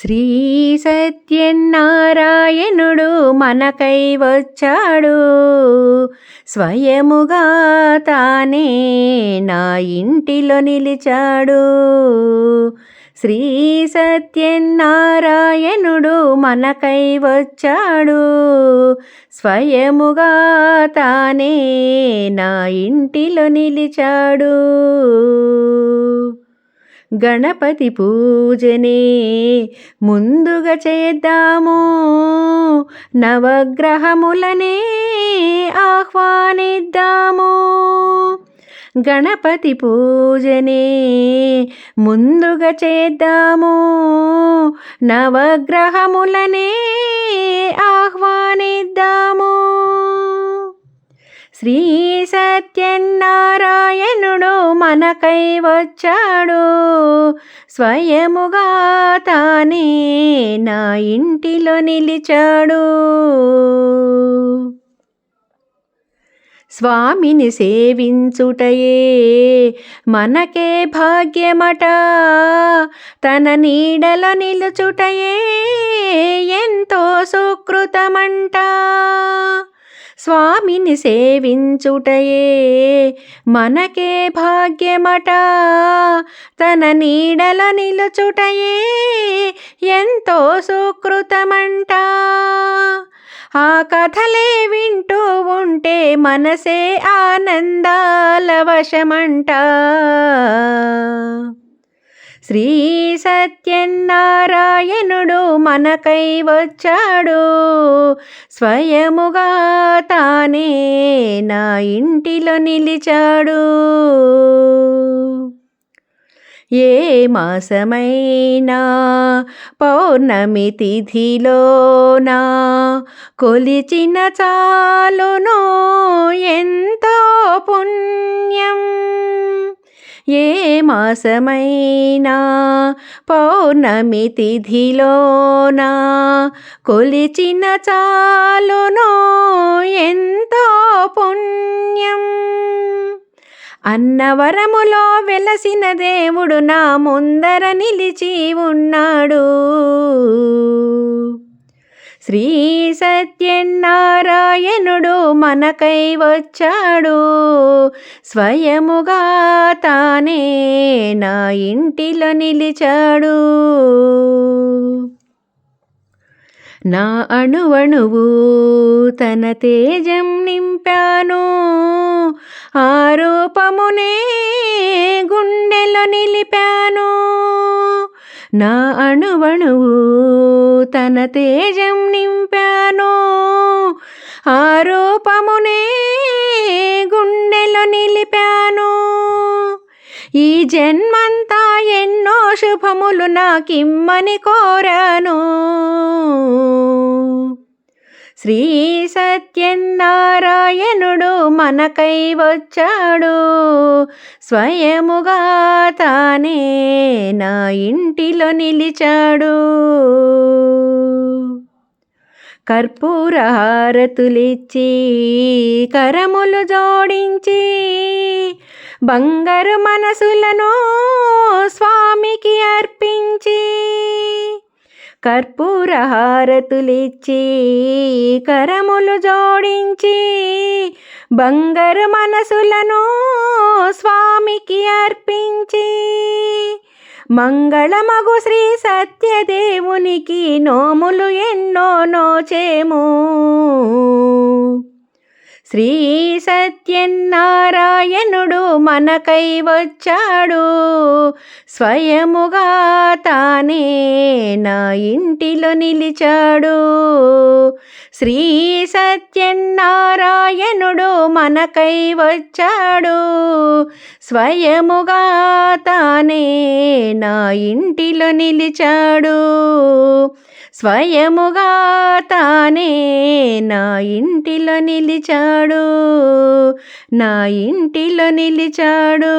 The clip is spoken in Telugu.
శ్రీ సత్యనారాయణుడు మనకై వచ్చాడు. స్వయముగా తానే నా ఇంటిలో నిలిచాడు. శ్రీ సత్యనారాయణుడు మనకై వచ్చాడు. స్వయముగా తానే నా ఇంటిలో నిలిచాడు. గణపతి పూజనే ముందుగా చేద్దాము. నవగ్రహములనే ఆహ్వానిద్దాము. గణపతి పూజనే ముందుగా చేద్దాము. నవగ్రహములనే ఆహ్వానిద్దాము. శ్రీ సత్యన్నా మనకై వచ్చాడు. స్వయముగా తానే నా ఇంటిలో నిలిచాడు. స్వామిని సేవించుటయే మనకే భాగ్యమట. తన నీడలో నిలుచుటయే ఎంతో సుకృతమంట. స్వామిని సేవించుటయే. మనకే భాగ్యమట. తన నీడల నిలుచుటయే. ఎంతో సుకృతమంట. ఆ కథలే వింటూ ఉంటే మనసే ఆనందాల వశమంట. శ్రీ సత్యనారాయణుడు మనకై వచ్చాడు. స్వయముగా తానే నా ఇంటిలో నిలిచాడు. ఏ మాసమైనా పౌర్ణమి తిథిలోనా కొలిచిన చాలును ఎంతో పుణ్యం. ఏ మాసమైనా? పౌర్ణమి తిథిలోనా? కొలిచిన చాలునో ఎంతో పుణ్యం. అన్నవరములో వెలసిన దేవుడు నా ముందర నిలిచి ఉన్నాడు. శ్రీ సత్యనారాయణుడు మనకై వచ్చాడు. స్వయముగా తానే నా ఇంటిలో నిలిచాడు. నా అణువణువు తన తేజం నింపాను. ఆరూపమునే గుండెలో నిలిపాను. నా అణువణువు తన తేజం నింపాను ఆరోపమునే గుండెలో నిలిపాను. ఈ జన్మంతా ఎన్నో శుభములు నాకిమ్మని కోరాను. శ్రీ సత్యనారాయణుడు మనకై వచ్చాడు. స్వయముగా తానే నా ఇంటిలో నిలిచాడు. కర్పూర హారతులిచ్చి కరములు జోడించి బంగారు మనసులను స్వామి కర్పూరహారతులిచ్చి కరములు జోడించి బంగారు మనసులను స్వామికి అర్పించి మంగళమగు శ్రీ సత్యదేవునికి నోములు ఎన్నో నోచేము శ్రీ సత్యనారాయణుడు మనకై వచ్చాడు. స్వయముగా తానే నా ఇంటిలో నిలిచాడు. శ్రీ సత్యనారాయణుడు మనకై వచ్చాడు. స్వయముగా తానే నా ఇంటిలో నిలిచాడు. స్వయముగా తానే నా ఇంటిలో నిలిచాడు. నా ఇంటిలో నిలిచాడు.